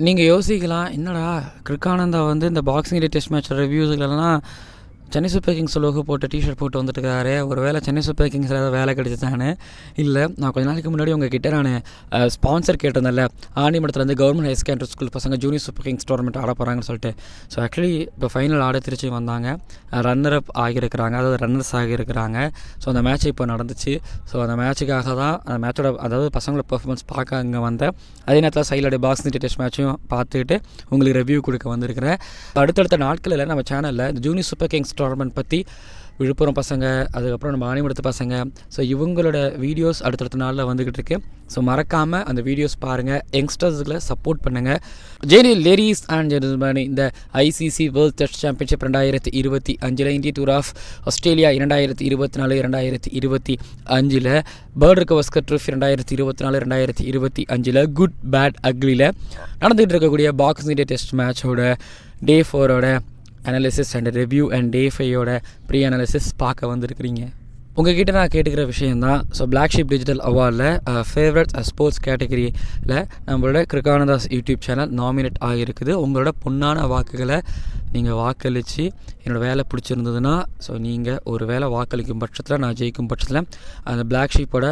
நீங்கள் யோசிக்கலாம் என்னடா கிருக்கானந்தா வந்து இந்த பாக்ஸிங் டே டெஸ்ட் மேட்ச் ரிவ்யூஸ்களெல்லாம் சென்னை சூப்பர் கிங்ஸ் லோகோ போட்டு டிஷர்ட் போட்டு வந்துட்டுருக்காரு. ஒரு வேளை சென்னை சூப்பர் கிங்ஸில் ஏதாவது வேலை கிடைச்சிதானே இல்லை நான் கொஞ்ச நாளைக்கு முன்னாடி உங்ககிட்ட நான் ஸ்பான்சர் கேட்டிருந்தேன்ல. ஆண்டிமடத்துலேருந்து கவர்மெண்ட் ஹை செகண்டரி ஸ்கூல் பசங்க ஜூனியர் சூப்பர் கிங்ஸ் டோர்னமெண்ட் ஆட போகிறாங்கன்னு சொல்லிட்டு. ஸோ ஆக்சுவலி இப்போ ஃபைனல் ஆட திருச்சி வந்தாங்க. ரன்னர் அப் ஆகியிருக்கிறாங்க. அதாவது ரன்னர்ஸ் ஆகியிருக்கிறாங்க ஸோ அந்த மேட்ச் இப்போ நடந்துச்சு. ஸோ அந்த மேட்சுக்காக தான் அந்த மேட்சோட அதாவது பசங்களோட பெர்ஃபார்மன்ஸ் பார்க்க அங்கே வந்தேன் அதே நேரத்தில் சைலோடைய பாக்ஸிங் டெஸ்ட் மேட்ச்சையும் பார்த்துக்கிட்டு உங்களுக்கு ரிவ்யூ கொடுக்க வந்திருக்கிறேன். அடுத்தடுத்த நாட்களில் நம்ம சேனலில் இந்த ஜூனியர் சூப்பர் கிங்ஸ் டோர்னமெண்ட் பற்றி விழுப்புரம் பசங்க அதுக்கப்புறம் நம்ம ஆணிமடத்து பசங்க. ஸோ இவங்களோட வீடியோஸ் அடுத்தடுத்த நாளில் வந்துக்கிட்டு இருக்கு ஸோ மறக்காமல் அந்த வீடியோஸ் பாருங்கள் யங்ஸ்டர்ஸுகளை சப்போர்ட் பண்ணுங்கள் ஜெனி லேடிஸ் அண்ட் ஜென்டில்மேன் இந்த ஐசிசி வேர்ல்ட் டெஸ்ட் சாம்பியன்ஷிப் ரெண்டாயிரத்தி இருபத்தி அஞ்சில் இந்திய டூர் ஆஃப் ஆஸ்திரேலியா இரண்டாயிரத்தி இருபத்தி நாலு இரண்டாயிரத்தி இருபத்தி அஞ்சில் பேர்டு கவஸ்கர் ட்ரிஃப் ரெண்டாயிரத்தி இருபத்தி நாலு ரெண்டாயிரத்தி இருபத்தி அஞ்சில் குட் பேட் அக்லியில் நடந்துகிட்டு இருக்கக்கூடிய பாக்ஸிங் டே டெஸ்ட் மேட்சோட டே ஃபோரோட analysis and review and day ஃபையோட pre analysis பார்க்க வந்திருக்கிறீங்க. உங்ககிட்ட நான் கேட்டுக்கிற விஷயந்தான் ஸோ பிளாக் ஷீப் டிஜிட்டல் அவார்டில் ஃபேவரட் ஸ்போர்ட்ஸ் கேட்டகரியில் நம்மளோட கிருகானந்தாஸ் யூடியூப் சேனல் நாமினேட் ஆகியிருக்குது. உங்களோட பொன்னான வாக்குகளை நீங்கள் வாக்களித்து என்னோடய வேலை பிடிச்சிருந்ததுன்னா ஸோ நீங்கள் ஒரு வேலை வாக்களிக்கும் பட்சத்தில் நான் ஜெயிக்கும் பட்சத்தில் அந்த பிளாக் ஷீப்போட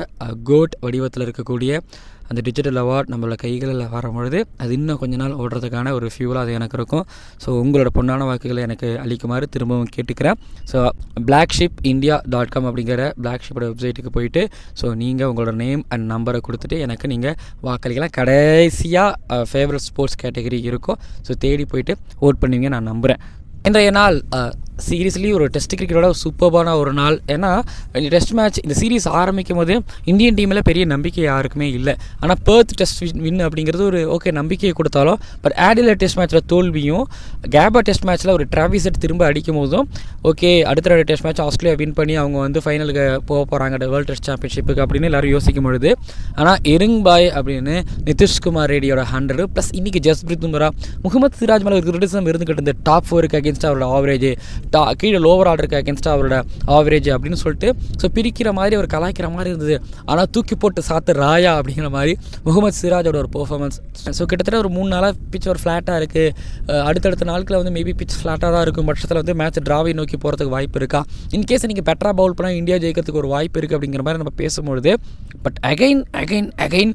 கோட் வடிவத்தில் இருக்கக்கூடிய அந்த டிஜிட்டல் அவார்ட் நம்மளோட கைகளில் வரும்பொழுது அது இன்னும் கொஞ்ச நாள் ஓடுறதுக்கான ஒரு ஃபியூலாக அது எனக்கு இருக்கும். ஸோ உங்களோட பொன்னான வாக்குகளை எனக்கு அளிக்குமாறு திரும்பவும் கேட்டுக்கிறேன். So black sheep India dot com அப்படிங்கிற பிளாக் ஷிப்போட வெப்சைட்டுக்கு போயிட்டு ஸோ நீங்கள் உங்களோட நேம் அண்ட் நம்பரை கொடுத்துட்டு எனக்கு நீங்கள் வாக்களிக்கலாம். கடைசியாக ஃபேவரட் ஸ்போர்ட்ஸ் கேட்டகரி இருக்கும். ஸோ தேடி போயிட்டு ஓட் பண்ணுவீங்க நான் நம்புகிறேன் இன்றைய நாள் சீரியஸ்லி ஒரு டெஸ்ட் கிரிக்கெட்டோட சூப்பர்பான ஒரு நாள். ஏன்னா இந்த டெஸ்ட் மேட்ச் இந்த சீரீஸ் ஆரம்பிக்கும் போது இந்தியன் டீமில் பெரிய நம்பிக்கை யாருக்குமே இல்லை. ஆனால் பேர்த் டெஸ்ட் வின் அப்படிங்கிறது ஒரு ஓகே நம்பிக்கையை கொடுத்தாலும் பட் ஆடில டெஸ்ட் மேட்ச்சில் தோல்வியும் கேபா டெஸ்ட் மேட்ச்சில் ஒரு டிராவிசெட் திரும்ப அடிக்கும் போதும் ஓகே அடுத்த டெஸ்ட் மேட்ச் ஆஸ்திரேலியா வின் பண்ணி அவங்க வந்து ஃபைனலுக்கு போக போகிறாங்க வேர்ல்டு டெஸ்ட் சாம்பியன்ஷிப்புக்கு அப்படின்னு எல்லாரும் யோசிக்கும் பொழுது. ஆனால் எருங் பாய் அப்படின்னு நிதிஷ்குமார் ரெடியோட ஹண்ட்ரடு ப்ளஸ் இன்றைக்கி ஜஸ்பிரித் துமரா முகமது சிராஜ் மேலே ஒரு கிரிட்டிசம் இருந்துக்கிட்டு இருந்த டாப் ஃபோருக்கு அகேன்ஸ்டாக அவரோட ஆவரேஜ் டா கீழே லோவர் ஆர்டருக்கு அகேன்ஸ்டாக அவரோட ஆவரேஜ் அப்படின்னு சொல்லிட்டு ஸோ பிரிக்கிற மாதிரி அவர் கலாய்க்கிற மாதிரி இருந்தது. ஆனால் தூக்கி போட்டு சாத்து ராயா அப்படிங்கிற மாதிரி முகமது சிராஜோட ஒரு பர்ஃபார்மன்ஸ் ஸோ கிட்டத்தட்ட ஒரு மூணு நாளாக பிச் ஒரு ஃப்ளாட்டாக இருக்குது அடுத்தடுத்த நாட்களில் வந்து மேபி பிச் ஃப்ளாட்டாக தான் இருக்கும். பட்சத்தில் வந்து மேட்ச் ட்ராவை நோக்கி போகிறதுக்கு வாய்ப்பு இருக்கா? இன்கேஸ் நீங்கள் பெட்டராக பவுல் பண்ணால் இந்தியா ஜெயிக்கிறதுக்கு ஒரு வாய்ப்பு இருக்குது அப்படிங்கிற மாதிரி நம்ம பேசும்பொழுது but again again again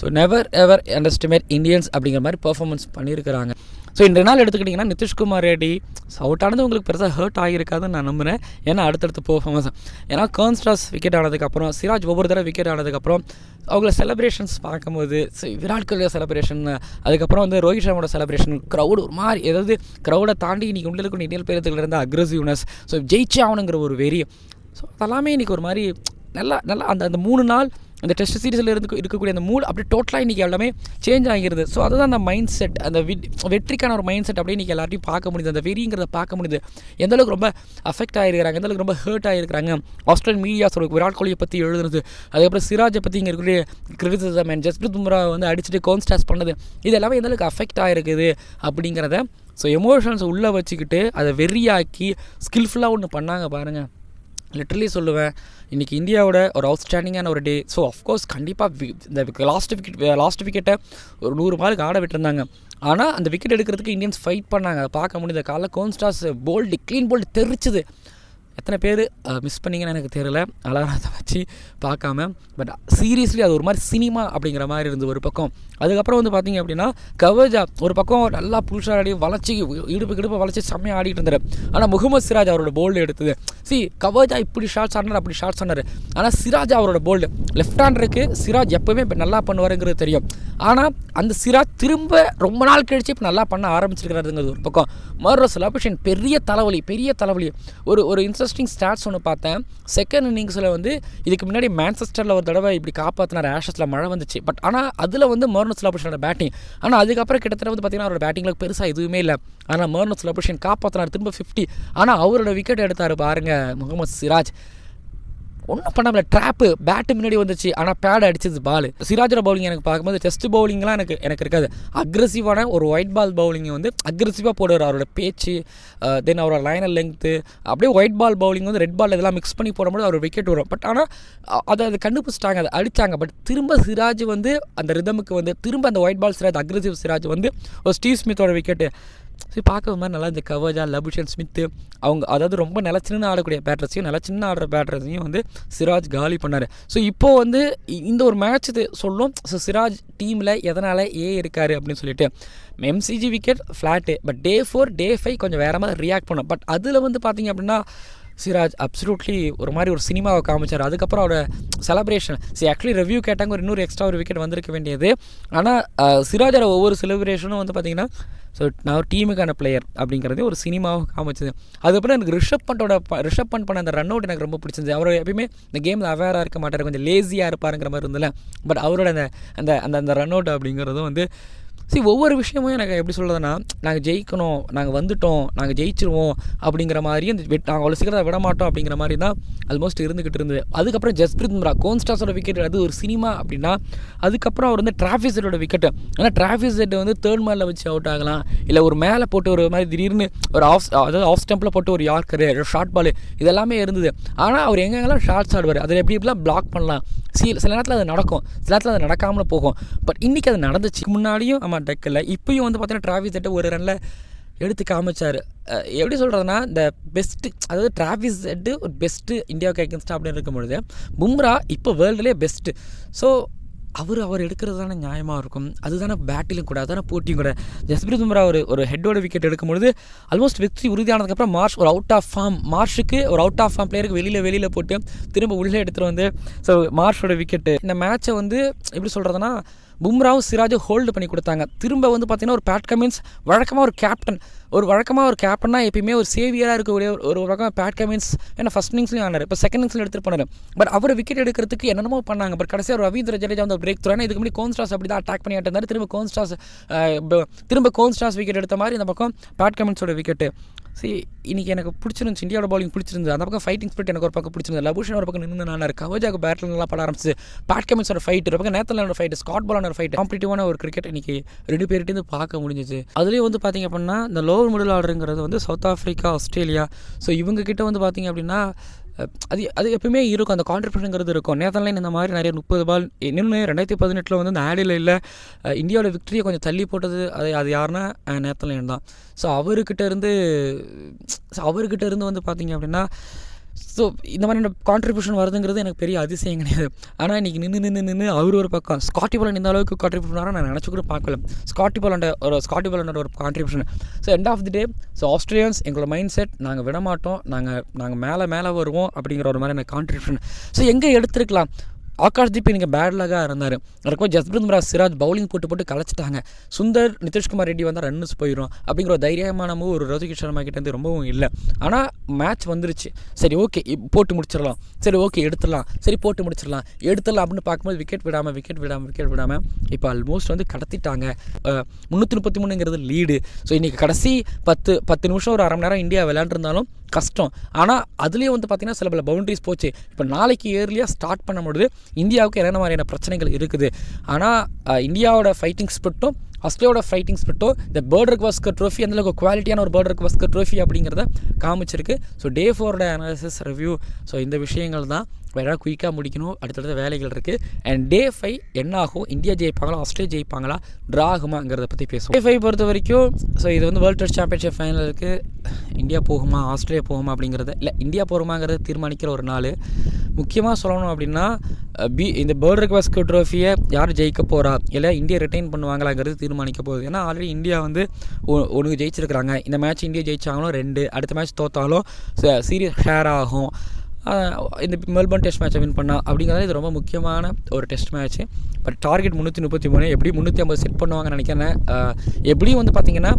so never ever underestimate Indians அப்படிங்கிற மாதிரி பர்ஃபார்மன்ஸ் பண்ணியிருக்கிறாங்க. ஸோ இன்றைய நாள் எடுத்துக்கிட்டிங்கன்னா நிதிஷ்குமார் ரெட்டி. அவுட் ஆனது உங்களுக்கு பெருசாக ஹர்ட் ஆகியிருக்காதுன்னு நான் நம்புகிறேன் ஏன்னா அடுத்தடுத்து பெர்ஃபார்மன்ஸ் ஏன்னா கர்ன்ஸ்டாஸ் விக்கெட் ஆனதுக்கப்புறம் சிராஜ் ஒவ்வொரு தடவை விக்கெட் ஆனதுக்கப்புறம் அவங்கள செலிப்ரேஷன்ஸ் பார்க்கும்போது விராட் கோலி செலிப்ரேஷன் அதுக்கப்புறம் வந்து ரோஹித் சர்மாவோட செலிப்ரேஷன் க்ரௌடு ஒரு மாதிரி ஏதாவது க்ரௌடை தாண்டி இன்றைக்கி உள்ள இருக்கக்கூடிய இந்தியன் பேரத்தில் இருந்த அக்ரெசிவ்னஸ் ஸோ ஜெயிச்சே ஆகணுங்கிற ஒரு வெறி. ஸோ அதெல்லாமே இன்றைக்கி ஒரு மாதிரி நல்லா நல்லா அந்த அந்த மூணு நாள் அந்த டெஸ்ட் சீரீஸில் இருந்து இருக்கக்கூடிய அந்த மூட் அப்படியே டோட்டலாக இன்றைக்கி எல்லாமே சேஞ்ச் ஆகிருது. ஸோ அதுதான் அந்த மைண்ட் செட் அந்த வெற்றிக்கான ஒரு மைண்ட் செட் அப்படியே இன்றைக்கி எல்லாத்தையும் பார்க்க முடியுது. அந்த வெறிங்கிறத பார்க்க முடியுது. எந்தளவுக்கு ரொம்ப அஃபெக்ட் ஆகிருக்கிறாங்க எந்தளவுக்கு ரொம்ப ஹர்ட் ஆகிருக்கிறாங்க ஆஸ்திரேலியன் மீடியாஸ் விராட் கோலியை பற்றி எழுதுனது அதுக்கப்புறம் சிராஜை பற்றி இங்கே இருக்கக்கூடிய கிரிட்டிசிசம் அண்ட் ஜஸ்பிரித் பும்ரா வந்து அடிச்சுட்டு கோன்ஸ்டாஸ் பண்ணது இது எல்லாமே எந்தளவுக்கு அஃபெக்ட் ஆகிருக்குது அப்படிங்கிறத ஸோ எமோஷன்ஸ் உள்ளே வச்சுக்கிட்டு அதை வெறியாக்கி ஸ்கில்ஃபுல்லாக ஒன்று பண்ணாங்க பாருங்கள் லிட்ரலி சொல்லுவேன். இன்றைக்கி இந்தியாவோட ஒரு அவுட்ஸ்டாண்டிங்கான ஒரு டே ஸோ அஃப்கோர்ஸ் கண்டிப்பாக இந்த லாஸ்ட் விக்கெட் லாஸ்ட் விக்கெட்டை ஒரு நூறு மார்க்கு ஆட விட்டுருந்தாங்க. ஆனால் அந்த விக்கெட் எடுக்கிறதுக்கு இந்தியன்ஸ் ஃபைட் பண்ணாங்க. அதை பார்க்க முடியுது. காலைல கோன்ஸ்டாஸ் போல்டு க்ளீன் போல்டு தெரிச்சுது. எத்தனை பேர் மிஸ் பண்ணிங்கன்னு எனக்கு தெரியல. அலாரத்தை வச்சு பார்க்காம. பட் சீரியஸ்லி அது ஒரு மாதிரி சினிமா அப்படிங்கிற மாதிரி இருந்தது ஒரு பக்கம். அதுக்கப்புறம் வந்து பார்த்தீங்க அப்படின்னா கவஜா ஒரு பக்கம் நல்லா புல்ஷார் ஆடி வளர்ச்சி இடுப்பு கிடுப்பு வளர்ச்சி செம்மையாக ஆடிட்டு இருந்தார். ஆனால் முகமது சிராஜ் அவரோட போல்டு எடுத்தது. சி கவஜா இப்படி ஷார்ட்ஸ் ஆனார் அப்படி ஷார்ட்ஸ் ஆனார் ஆனால் சிராஜ் அவரோட போல்டு லெஃப்ட் ஹேண்டருக்கு சிராஜ் எப்போவுமே இப்போ நல்லா பண்ணுவாருங்கிறது தெரியும். ஆனால் அந்த சிராஜ் திரும்ப ரொம்ப நாள் கழிச்சு இப்போ நல்லா பண்ண ஆரம்பிச்சிருக்கிறாருங்கிறது ஒரு பக்கம். மறுரோ செலப்ரேஷன் பெரிய தலைவலி பெரிய தலைவலி. ஒரு ஒரு இன்ட்ரெஸ்டிங் ஸ்டாட்ஸ் ஒன்று பார்த்தேன். செகண்ட் இன்னிங்ஸில் வந்து இதுக்கு முன்னாடி மேன்செஸ்டரில் ஒரு தடவை இப்படி காப்பாற்றினார் ஆஷஸில் மழை வந்துச்சு. பட் ஆனால் அதில் வந்து மர்னஸ் செலப்ரேஷனோட பேட்டிங் ஆனால் அதுக்கப்புறம் கிட்டத்தட்ட வந்து பார்த்தீங்கன்னா அவரோட பேட்டிங்கில் பெருசாக எதுவுமே இல்லை. ஆனால் மர்னஸ் செலப்ரேஷன் காப்பாற்றினார் திரும்ப ஃபிஃப்டி ஆனால் அவரோட விக்கெட் எடுத்தார் பாருங்கள் முகமது சிராஜ். ஒன்றும் பண்ணாமல் ட்ராப்பு பேட்டு முன்னாடி வந்துச்சு. ஆனால் பேட் அடிச்சது பால் சிராஜோட பவுலிங் எனக்கு பார்க்கும்போது டெஸ்ட் பவுலிங்லாம் எனக்கு எனக்கு இருக்காது. அக்ரெசிவான ஒரு ஒயிட் பால் பவுலிங்கை வந்து அக்ரெசிவாக போடுவார். அவரோட பேச்சு தென் அவரோட லைனர் லெங்க்த்து அப்படியே ஒயிட் பால் பவுலிங் வந்து ரெட் பால் இதெல்லாம் மிக்ஸ் பண்ணி போடும்போது அவர் விக்கெட் வரும். பட் ஆனால் அதை அதை கண்டுபிடிச்சிட்டாங்க அதை அடித்தாங்க பட் திரும்ப சிராஜ் வந்து அந்த ரிதமுக்கு வந்து திரும்ப அந்த white ball Siraj aggressive Siraj வந்து ஒரு ஸ்டீவ் ஸ்மித்தோட விக்கெட்டு சரி பார்க்க மாதிரி நல்லா இந்த கவர்ஜா லபுஷன் ஸ்மித்து அவங்க அதாவது ரொம்ப நிலச்சின்னு ஆடக்கூடிய பேட்டர்ஸையும் நிலச்சின்னு ஆடுற பேட்டர்ஸையும் வந்து சிராஜ் காலி பண்ணார். ஸோ இப்போது வந்து இந்த ஒரு மேட்ச் இது சொல்லும். ஸோ சிராஜ் டீமில் எதனால் ஏ இருக்கார் அப்படின்னு சொல்லிட்டு MCG wicket flat but day four day five கொஞ்சம் வேறு மாதிரி ரியாக்ட் பண்ணும். பட் அதில் வந்து பார்த்திங்க அப்படின்னா சிராஜ் அப்சல்யூட்லி ஒரு மாதிரி ஒரு சினிமாவை காமிச்சார். அதுக்கப்புறம் அவரோட செலப்ரேஷன் சரி ஆக்சுவலி ரிவ்யூ கேட்டாங்க ஒரு இன்னொரு எக்ஸ்ட்ரா ஒரு விக்கெட் வந்திருக்க வேண்டியது. ஆனால் சிராஜோட ஒவ்வொரு செலிப்ரேஷனும் வந்து பார்த்தீங்கன்னா ஸோ நான் ஒரு டீமுக்கான பிளேயர் அப்படிங்கிறதே ஒரு சினிமாவாக காமிச்சது. அதுக்கப்புறம் எனக்கு ரிஷப் பண்டோட ப- ரிஷப் பண்ட் பண்ண அந்த ரன் அவுட் எனக்கு ரொம்ப பிடிச்சிருந்தது அவர் எப்பயுமே இந்த கேமில் அவேராக இருக்க மாட்டார். கொஞ்சம் லேசியாக இருப்பாருங்கிற மாதிரி இருந்தில்ல பட் அவரோட அந்த அந்த அந்த அந்த ரன் அவுட் அப்படிங்கிறதும் வந்து சரி ஒவ்வொரு விஷயமும் எனக்கு எப்படி சொல்கிறதுனா நாங்கள் ஜெயிக்கணும் நாங்கள் வந்துட்டோம் நாங்கள் ஜெயிச்சிருவோம் அப்படிங்கிற மாதிரி இந்த நாங்கள் அவ்வளோ சீக்கிரம் விட மாட்டோம் அப்படிங்கிற மாதிரி தான் ஆல்மோஸ்ட் இருந்துக்கிட்டு இருந்தது. அதுக்கப்புறம் ஜஸ்பிரித் பும்ரா கோன்ஸ்டாஸோட விக்கெட் அது ஒரு சினிமா அப்படின்னா அதுக்கப்புறம் அவர் வந்து டிராஃபிக் செட்டோட விக்கெட்டு ஆனால் டிராஃபிக் செட் வந்து தேர்ட் மேலில் வச்சு அவுட் ஆகலாம். இல்லை ஒரு மேலே போட்டு ஒரு மாதிரி திடீர்னு ஒரு ஆஃப் அதாவது ஆஃப் ஸ்டெம்பில் போட்டு ஒரு யார்க்கரு ஷார்ட் பால் இதெல்லாமே இருந்தது. ஆனால் அவர் எங்கெங்கெல்லாம் ஷார்ட்ஸ் ஆடுவார் அதில் எப்படி எப்படிலாம் பிளாக் பண்ணலாம்? சி சில நேரத்தில் அது நடக்கும். சில நேரத்தில் அது நடக்காமல் போகும். பட் இன்றைக்கி அது நடந்துச்சு. முன்னாடியும் தான் டக்கில் இப்போயும் வந்து பார்த்தீங்கன்னா டிராஃபிக் செட்டை ஒரு ரனில் எடுத்து காமிச்சார். எப்படி சொல்கிறதுனா இந்த பெஸ்ட்டு அதாவது டிராஃபிக் செட்டு ஒரு பெஸ்ட்டு இந்தியாவுக்கு அகேன்ஸ்டாக அப்படின்னு இருக்கும்பொழுது பும்ரா இப்போ வேர்ல்டுலேயே பெஸ்ட்டு ஸோ அவர் அவர் எடுக்கிறது தானே நியாயமாக இருக்கும். அதுதானே பேட்டிலும் கூட அதுதானே போட்டியும் கூட. ஜஸ்பிரித் பும்ரா ஒரு ஒரு ஹெட்டோட விக்கெட் எடுக்கும்பொழுது ஆல்மோஸ்ட் வெற்றி உறுதியானதுக்கப்புறம் மார்ஷ் ஒரு அவுட் ஆஃப் ஃபார்ம் மார்ஷுக்கு ஒரு அவுட் ஆஃப் ஃபார்ம் பிளேயருக்கு வெளியில் வெளியில் போட்டு திரும்ப உள்ளே எடுத்துகிட்டு வந்து ஸோ மார்ஷோட விக்கெட்டு இந்த மேட்சை வந்து எப்படி சொல்கிறதுனா பும்ராவும் சிராஜும் ஹோல்டு பண்ணி கொடுத்தாங்க. திரும்ப வந்து பார்த்தீங்கன்னா ஒரு பேட் கமின்ஸ் வழக்கமாக ஒரு கேப்டன் ஒரு வழக்கமாக ஒரு கேப்டன்னா எப்பயுமே ஒரு சேவியராக இருக்கக்கூடிய ஒரு ஒரு வழக்கம் பேட் கமின்ஸ் ஏன்னா ஃபஸ்ட் இன்னிங்ஸ்லையும் ஆனார் இப்போ செகண்ட் இன்னிங்ஸ்லையும் எடுத்துகிட்டு போனார். பட் அவர் விக்கெட் எடுக்கிறதுக்கு என்னென்னமோ பண்ணாங்க. பட் கடைசியாக ஒரு ரவீந்திர ஜடேஜா வந்து பிரேக் த்ரூ இதுக்கு முன்னாடி கோன்ஸ்டாஸ் அப்படி தான் அட்டாக் பண்ணிட்டு இருந்தார். திரும்ப கோன்ஸ்டாஸ் திரும்ப கோன்ஸ்டாஸ் விக்கெட் எடுத்த மாதிரி இந்த பக்கம் பேட் கமின்ஸோட விக்கெட்டு சரி இன்றைக்கி எனக்கு பிடிச்சிருந்துச்சு. இந்தியாவோட பாலிங் பிடிச்சிருந்தது. அந்த பக்கம் ஃபைட்டிங் ஸ்பிரிட் எனக்கு ஒரு பக்கம் பிடிச்சிருந்தது. லபூஷன் ஒரு பக்கம் நின்று நான் கவஜாக்கு பேட்டில்லாம் பட ஆரம்பிச்சு பேட் கமின்ஸோட ஃபைட் ஒரு பக்கம் நேத்தலான ஃபைட் ஸ்காட் பாலான ஃபைட் காம்படிட்டிவான ஒரு கிரிக்கெட் இன்னைக்கு ரெண்டு பேர்கிட்ட பார்க்க முடிஞ்சிச்சு. அதுலேயும் வந்து பார்த்தீங்க அப்படின்னா இந்த லோவர் மிடில் ஆர்டருங்கிறது வந்து சவுத் ஆஃப்ரிக்கா ஆஸ்திரேலியா ஸோ இவங்க கிட்ட வந்து பார்த்திங்க அப்படின்னா அது அது எப்பவுமே இருக்கும் அந்த கான்ட்ரிபியூஷனுங்கிறது இருக்கும். நேத்தன்லைன் இந்த மாதிரி நிறைய முப்பது பால் இன்னொன்று ரெண்டாயிரத்தி பதினெட்டில் வந்து அந்த ஆடியில் இல்லை இந்தியாவோட விக்டரியை கொஞ்சம் தள்ளி போட்டது அது அது யாருன்னா நேத்தன்லைன் தான். ஸோ அவர்கிட்ட இருந்து ஸோ அவர்கிட்ட இருந்து வந்து பார்த்தீங்க அப்படின்னா ஸோ இந்த மாதிரி கான்ட்ரிபியூஷன் வருதுங்கிறது எனக்கு பெரிய அதிசயம் கிடையாது. ஆனால் இன்றைக்கி நின்று நின்று நின்று அவர் ஒரு பக்கம் ஸ்காட்டி பாலன் இந்த அளவுக்கு கான்ட்ரிபியூஷன் வர நான் நினச்சி கூட பார்க்கல. ஸ்காட்டி பாலண்ட ஒரு ஸ்காட்டி பாலண்ட ஒரு contribution so end of the day so Australians எங்களோட மைண்ட் செட் நாங்கள் விடமாட்டோம். நாங்கள் நாங்கள் மேலே மேலே வருவோம் அப்படிங்கிற ஒரு மாதிரியான கான்ட்ரிபியூஷன் ஸோ எங்கே எடுத்திருக்கலாம்? ஆகாஷ்தீப் நீங்கள் பேட் லக்காக இருந்தார். அதுக்கும் ஜஸ்பிரித் பும்ரா சிராஜ் பவுலிங் போட்டு போட்டு கலைச்சிட்டாங்க. சுந்தர் நிதிஷ்குமார் ரெட்டி வந்தால் ரன்ஸ் போயிடும் அப்படிங்கிற ஒரு தைரியமான ஒரு ரோஹித் சர்மா கிட்டேருந்து ரொம்பவும் இல்லை. ஆனால் மேட்ச் வந்துருச்சு. சரி ஓகே போட்டு முடிச்சிடலாம். சரி ஓகே எடுத்துடலாம். சரி போட்டு முடிச்சிடலாம். எடுத்துடலாம் அப்படின்னு பார்க்கும்போது விக்கெட் விடாமல் விக்கெட் விடாமல் விக்கெட் விடாமல் இப்போ ஆல்மோஸ்ட் வந்து கடத்திட்டாங்க. முந்நூற்றி முப்பத்தி மூணுங்கிறது லீடு ஸோ இன்றைக்கி கடைசி பத்து பத்து நிமிஷம் ஒரு அரை மணி நேரம் இந்தியா விளையாண்டுருந்தாலும் கஷ்டம். ஆனால் அதுலேயே வந்து பார்த்திங்கன்னா சில பல பவுண்டரிஸ் போச்சு. இப்போ நாளைக்கு இயர்லியாக ஸ்டார்ட் பண்ண முடியுது இந்தியாவுக்கு என்னென்ன மாதிரியான பிரச்சனைகள் இருக்குது? ஆனால் இந்தியாவோட ஃபைட்டிங் ஸ்பிரிட்டும் ஆஸ்திரேலியாவோட ஃபைட்டிங் ஸ்பிரிட்டோ இந்த பேர்ட் வஸ்கர் ட்ரோஃபி அந்தளவுக்கு குவாலிட்டியான ஒரு பேர்ட் வஸ்கர் ட்ரோஃபி அப்படிங்கிறத காமிச்சிருக்கு. ஸோ டே ஃபோரோட அனாலிசிஸ் ரிவ்யூ ஸோ இந்த விஷயங்கள் தான் வேறு குயிக்காக முடிக்கணும். அடுத்தடுத்த வேலைகள் இருக்குது அண்ட் டே ஃபைவ் என்ன ஆகும் இந்தியா ஜெயிப்பாங்களா? ஆஸ்திரேலியா ஜெயிப்பாங்களா? ட்ரா ஆகுமாங்கிறத பற்றி பேசுவோம். டே ஃபைவ் பொறுத்த வரைக்கும் ஸோ இது வந்து வேர்ல்டு டெஸ்ட் சாம்பியன்ஷிப் ஃபைனலுக்கு இந்தியா போகுமா? ஆஸ்திரேலியா போகுமா அப்படிங்கிறத? இல்லை இந்தியா போகுமாங்கிறத தீர்மானிக்கிற ஒரு நாள். முக்கியமாக சொல்லணும் அப்படின்னா பி இந்த பேர்டர் ரெக்வஸ்ட் ட்ரோஃபியை யார் ஜெயிக்க போகிறா இல்லை இந்தியா ரிட்டைன் பண்ணுவாங்களாங்கிறது தீர்மானிக்க போகுது. ஏன்னா ஆல்ரெடி இந்தியா வந்து ஒன்று ஜெயிச்சிருக்கிறாங்க. இந்த மேட்ச் இந்தியா ஜெயிச்சாங்களோ ரெண்டு. அடுத்த மேட்ச் தோத்தாலும் சீரியஸ் ஷேர் ஆகும். இந்த மெல்பர்ன் டெஸ்ட் மேட்சை வின் பண்ணா அப்படிங்கிறது இது ரொம்ப முக்கியமான ஒரு டெஸ்ட் மேட்ச்சு பட் டார்கெட் முந்நூற்றி முப்பத்தி மூணு எப்படி முந்நூற்றி ஐம்பது செட் பண்ணுவாங்கன்னு நினைக்கிறேன். எப்படியும் வந்து பார்த்தீங்கன்னா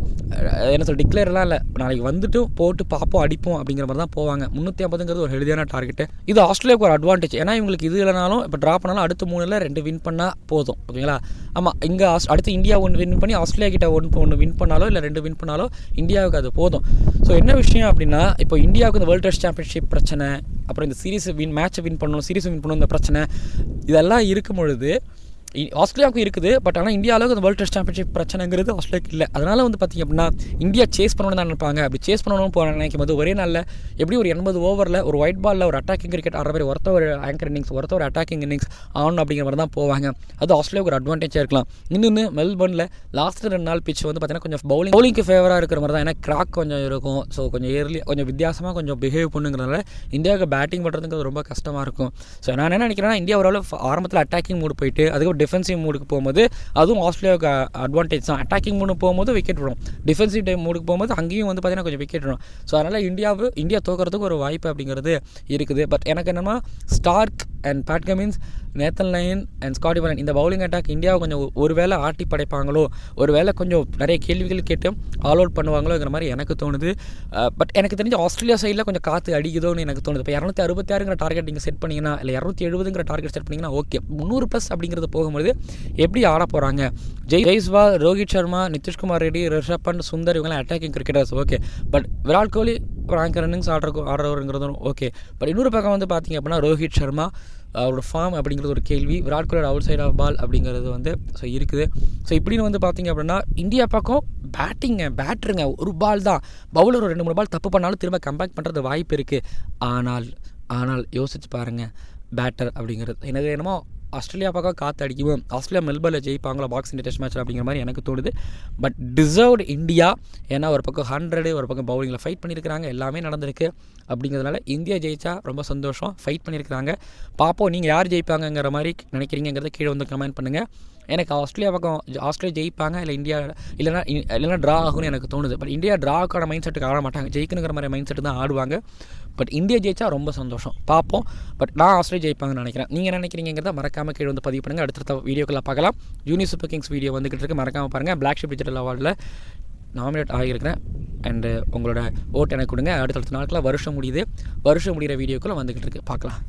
என்ன சொல்ல டிக்ளேர்லாம் இல்லை. நாளைக்கு வந்துட்டு போட்டு பார்ப்போம் அடிப்போம் அப்படிங்கிற மாதிரி தான் போவாங்க. முந்நூற்றி ஐம்பதுங்கிறது ஒரு ஹெல்தியான டார்கெட்டு இது ஆஸ்திரேலியாவுக்கு ஒரு அட்வான்டேஜ் ஏன்னா இவங்களுக்கு இது இல்லைனாலும் இப்போ ட்ரா பண்ணாலும் அடுத்த மூணில் ரெண்டு வின் பண்ணால் போதும். ஓகேங்களா? ஆமாம் இங்கே ஆஸ் அடுத்து இந்தியா ஒன்று வின் பண்ணி ஆஸ்திரேலியா கிட்ட ஒன்று ஒன்று வின் பண்ணாலோ இல்லை ரெண்டு வின் பண்ணாலோ இந்தியாவுக்கு அது போதும். ஸோ என்ன விஷயம் அப்படின்னா இப்போ இந்தியாவுக்கு இந்த வேர்ல்டு டெஸ்ட் சாம்பியன்ஷிப் பிரச்சனை அப்புறம் இந்த சீரிஸ் வின் மேட்ச்சை வின் பண்ணணும் சீரீஸ் வின் பண்ணணும் இந்த பிரச்சனை இதெல்லாம் இருக்கும் பொழுது இ- ஆஸ்திரேலியாவுக்கும் இருக்குது பட் ஆனால் இந்தியா அளவுக்கு அந்த வேர்ல்டு டெஸ்ட் சாம்பியன்ஷிப் பிரச்சனைங்கிறது ஆஸ்திரேலியாவுக்கு இல்லை. அதனால் வந்து பார்த்திங்க அப்படின்னா இந்தியா சேஸ் பண்ணணும் தான் நினைப்பாங்க. அப்படி சேஸ் பண்ணணும்னு போகிற நினைக்கும் போது ஒரே நாளில் எப்படி ஒரு எண்பது ஓவரில் ஒரு ஒயிட் பாலில் ஒரு அட்டாக்கிங் கிரிக்கெட் ஆடுற மாதிரி ஒருத்த ஒரு ஆங்கர் இன்னிங்ஸ் ஒருத்த ஒரு அட்டாக்கிங் இன்னிங்ஸ் ஆகணும் அப்படிங்கிற மாதிரி தான் போவாங்க. அது ஆஸ்திரேலியாவுக்கு ஒரு அட்வான்டேஜாக இருக்கலாம். இன்னொன்று மெல்பர்னில் லாஸ்ட் ரெண்டு நாள் பிச் வந்து பார்த்திங்கன்னா கொஞ்சம் பவுலிங் பவுலிங்க்கு ஃபேவராக இருக்கிற மாதிரி தான். ஏன்னா கிராக் கொஞ்சம் இருக்கும். ஸோ கொஞ்சம் ஏர்லி கொஞ்சம் வித்தியாசமாக கொஞ்சம் பிஹேவ் பண்ணுங்கிறதுனால இந்தியாவுக்கு பேட்டிங் பண்ணுறதுக்கு ரொம்ப கஷ்டமாக இருக்கும். ஸோ நான் என்ன நினைக்கிறேன்னா இந்தியா ஓரளவு ஆரம்பத்தில் அட்டாக்கிங் மூடு போயிட்டு அதுக்கப்புறம் டிஃபென்சிவ் மூடுக்கு போகும்போது அதுவும் ஆஸ்திரேலியாவுக்கு அட்வான்டேஜ் தான். அட்டாக்கிங் மூடு போகும்போது விக்கெட் விடும். டிஃபென்சிவ் டைம் மூடுக்கு போகும்போது அங்கேயும் வந்து பார்த்தீங்கன்னா கொஞ்சம் விக்கெட் விடும். ஸோ அதனால் இந்தியாவு இந்தியா தோக்கிறதுக்கு ஒரு வாய்ப்பு அப்படிங்கிறது இருக்குது. பட் எனக்கு என்னென்னா Starc and Pat Cummins Nathan Lyon and Scotty Boland இந்த பவுலிங் அட்டாக் இந்தியாவை கொஞ்சம் ஒரு ஒருவேளை ஆட்டி படைப்பாங்களோ ஒருவேளை கொஞ்சம் நிறைய கேள்விகள் கேட்டு ஆல் அவுட் பண்ணுவாங்களோங்கிற மாதிரி எனக்கு தோணுது. பட் எனக்கு தெரிஞ்ச ஆஸ்திரேலியா சைடில் கொஞ்சம் காற்று அடிக்குதோன்னு எனக்கு தோணுது. இப்போ இரநூத்தி அறுபத்தாறுங்கிற டார்கெட் நீங்கள் செட் பண்ணிங்கன்னா இல்லை இரநூத்தி எழுபதுங்கிற டார்கெட் செட் பண்ணிங்கன்னா ஓகே முந்நூறு ப்ளஸ் அப்படிங்கிறது போகும்போது எப்படி ஆட போகிறாங்க ஜெய் ஜெய்ஸ்வா ரோஹித் சர்மா நிதிஷ்குமார் ரெட்டி ரிஷப் பண்ட் சுந்தர் இவங்களாம் attacking cricketers okay but Virat Kohli ஒரு ரன்னிங்ஸ் ஆடுற ஆடுறவருங்கிறதும் ஓகே பட் இன்னொரு பக்கம் வந்து பார்த்தீங்க அப்படின்னா ரோஹித் சர்மா அவரோட ஃபார்ம் அப்படிங்கிறது ஒரு கேள்வி. விராட் கோலியோட அவுட் சைட் ஆஃப் பால் அப்படிங்கிறது வந்து ஸோ இருக்குது. ஸோ இப்படின்னு வந்து பார்த்தீங்க அப்படின்னா இந்தியா பக்கம் பேட்டிங்க பேட்டருங்க ஒரு பால் தான். பவுலர் ஒரு ரெண்டு மூணு பால் தப்பு பண்ணாலும் திரும்ப கம்பேக் பண்ணுறது வாய்ப்பு இருக்குது ஆனால் ஆனால் யோசிச்சு பாருங்கள் பேட்டர் அப்படிங்கிறது எனக்கு என்னமோ ஆஸ்திரேலியா பக்கம் காற்று அடிக்குமோ ஆஸ்திரேலியா மெல்பர்னில் ஜெயிப்பாங்களா பாக்ஸிங் டெஸ்ட் மேட்ச் அப்படிங்கிற மாதிரி எனக்கு தோணுது. பட் டிசர்வ்டு இந்தியா ஏன்னா ஒரு பக்கம் ஹண்ட்ரடு ஒரு பக்கம் பவுலிங்கில் ஃபைட் பண்ணியிருக்கிறாங்க எல்லாமே நடந்திருக்கு அப்படிங்கிறதுனால இந்தியா ஜெயிச்சா ரொம்ப சந்தோஷம் ஃபைட் பண்ணியிருக்கிறாங்க பார்ப்போம் நீங்கள் யார் ஜெயிப்பாங்கங்கிற மாதிரி நினைக்கிறீங்கிறத கீழே வந்து கமெண்ட் பண்ணுங்கள் எனக்கு ஆஸ்திரேலியா பக்கம் ஆஸ்திரேலியா ஜெயிப்பாங்க இல்லை இந்தியா இல்லைனா இல்லைன்னா இல்லைனா ட்ரா ஆகும்னு எனக்கு தோணுது. பட் இந்தியா ட்ராக்கான மைண்ட் செட்டுக்கு ஆட மாட்டாங்க. ஜெயிக்கணுங்கிற மாதிரி மைண்ட் செட்டு தான் ஆடுவாங்க. பட் இந்தியா ஜெயிச்சா ரொம்ப சந்தோஷம். பார்ப்போம். பட் நான் ஆஸ்திரேலியா ஜெயிப்பாங்கன்னு நினைக்கிறேன். நீங்கள் நினைக்கிறீங்கிறத மறக்காம கீழே வந்து பதிவு பண்ணுங்கள் அடுத்தடுத்த வீடியோக்களை பார்க்கலாம். ஜூனியர் சூப்பர் கிங்ஸ் வீடியோ வந்துகிட்டு இருக்கு. மறக்காமல் பாருங்கள் பிளாக் ஷிப் டிஜிட்டல் அவார்டில் நாமினேட் ஆகியிருக்கிறேன். அண்டு உங்களோட ஓட் எனக்கு கொடுங்க. அடுத்தடுத்த நாட்களில் வருஷம் முடியுது. வருஷம் முடிகிற வீடியோக்குள்ளே வந்துக்கிட்டு இருக்கு. பார்க்கலாம்.